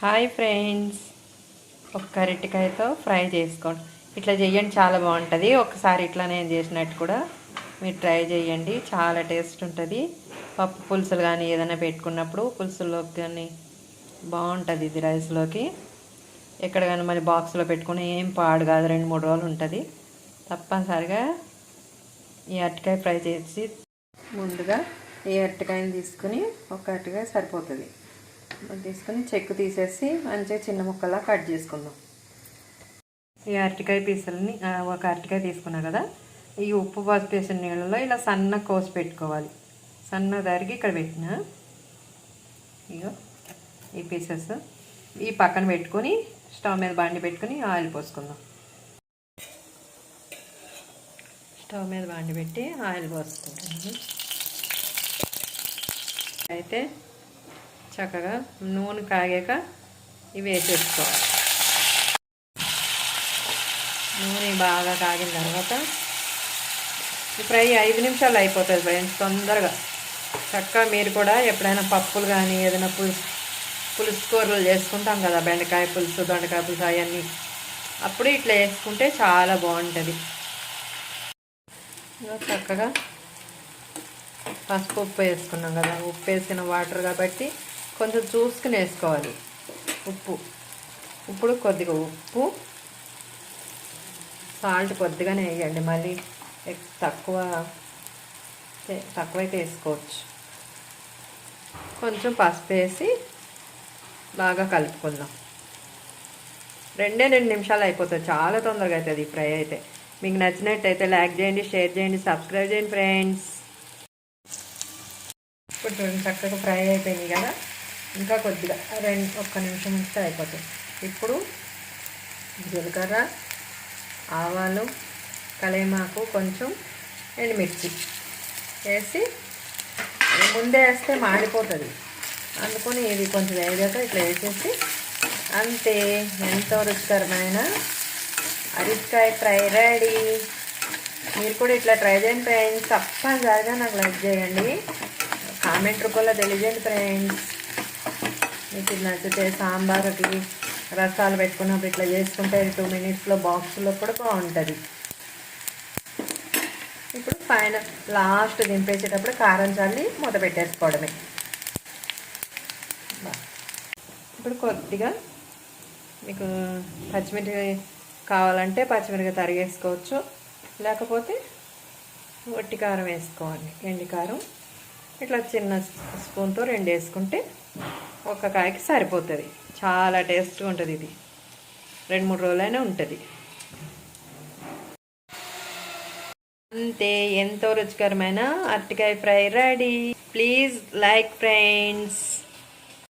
Hi friends. ఒక్క అరటికాయతో fry చేసుకోండి. ఇట్లా చేయండి చాలా బాగుంటుంది. ఒకసారి ఇట్లా నేను చేసినట్టు కూడా మీరు ట్రై చేయండి. చాలా టేస్ట్ ఉంటుంది. పప్పు పులుసులు కానీ ఏదైనా పెట్టుకున్నప్పుడు పులుసుల్లోకి కానీ బాగుంటుంది ఇది రైస్లోకి. ఎక్కడ కానీ మరి బాక్స్లో పెట్టుకుని ఏం పాడు కాదు రెండు మూడు రోజులు ఉంటుంది. తప్పనిసరిగా ఈ అరటికాయ ఫ్రై చేసి ముందుగా ఈ అరటికాయని తీసుకుని ఒక అరటికాయ సరిపోతుంది. తీసుకుని చెక్కు తీసేసి మంచిగా చిన్న ముక్కలా కట్ చేసుకుందాం. ఈ అరటికాయ పీసులని ఒక అరటికాయ తీసుకున్నా కదా ఈ ఉప్పు పసుపు వేసిన నీళ్ళలో ఇలా సన్న కోసి పెట్టుకోవాలి. సన్న తరిగి ఇక్కడ పెట్టిన ఇగో ఈ పీసెస్ ఈ పక్కన పెట్టుకొని స్టవ్ మీద బండి పెట్టుకొని ఆయిల్ పోసుకుందాం. స్టవ్ మీద బండి పెట్టి ఆయిల్ పోసుకుంటాను అయితే చక్కగా నూనె కాగాక ఇవి వేసేసుకోవాలి. నూనె బాగా కాగిన తర్వాత ఈ ఫ్రై ఐదు నిమిషాలు అయిపోతుంది ఫ్రెండ్స్ తొందరగా. చక్కగా మీరు కూడా ఎప్పుడైనా పప్పులు కానీ ఏదైనా పులుసు పులుసు కూరలు చేసుకుంటాం కదా బెండకాయ పులుసు దొండకాయ పులుసు అవన్నీ. అప్పుడు ఇట్లా వేసుకుంటే చాలా బాగుంటుంది. చక్కగా పసుపు ఉప్పు వేసుకున్నాం కదా ఉప్పు వేసిన వాటర్ కాబట్టి కొంచెం చూసుకుని వేసుకోవాలి. ఉప్పు. ఇప్పుడు కొద్దిగా ఉప్పు సాల్ట్ కొద్దిగానే వేయండి. మళ్ళీ తక్కువ తక్కువైతే వేసుకోవచ్చు. కొంచెం పసుపు వేసి బాగా కలుపుకుందాం. రెండే రెండు నిమిషాలు అయిపోతుంది చాలా తొందరగా అవుతుంది ఈ ఫ్రై అయితే. మీకు నచ్చినట్టయితే లైక్ చేయండి షేర్ చేయండి సబ్స్క్రైబ్ చేయండి ఫ్రెండ్స్. ఇప్పుడు చక్కగా ఫ్రై అయిపోయింది కదా. ఇంకా కొద్దిగా రెండు ఒక్క నిమిషం ఉంచితే అయిపోతుంది. ఇప్పుడు జీలకర్ర ఆవాలు కలేమాకు కొంచెం ఎండుమిర్చి వేసి ముందే వేస్తే మాడిపోతుంది. అందుకని ఇది కొంచెం వేగాక ఇట్లా వేసేసి అంతే ఎంతో రుచికరమైన అరటికాయ ఫ్రై రెడీ. మీరు కూడా ఇట్లా ట్రై చేయండి ఫ్రెండ్స్. తప్పనిసరిగా నాకు లైక్ చేయండి. కామెంట్ రూపంలో తెలియజేయండి ఫ్రెండ్స్. మీకు ఇది నచ్చితే సాంబార్కి రసాలు పెట్టుకున్నప్పుడు ఇట్లా చేసుకుంటే టూ మినిట్స్లో బాక్స్లో కూడా బాగుంటుంది. ఇప్పుడు పైన లాస్ట్ దింపేసేటప్పుడు కారం చల్లి మూత పెట్టేసుకోవడమే. ఇప్పుడు కొద్దిగా మీకు పచ్చిమిరపకాయ కావాలంటే పచ్చిమిరపకాయ తరిగేసుకోవచ్చు లేకపోతే వట్టి కారం వేసుకోవాలి. ఎండి కారం. ఇట్లా చిన్న స్పూన్తో రెండు వేసుకుంటే ఒక్క కాయకి సరిపోతుంది. చాలా టేస్ట్గా ఉంటుంది ఇది. రెండు మూడు రోజులైనా ఉంటుంది. అంతే ఎంతో రుచికరమైన అరటికాయ fry ready. Please like friends.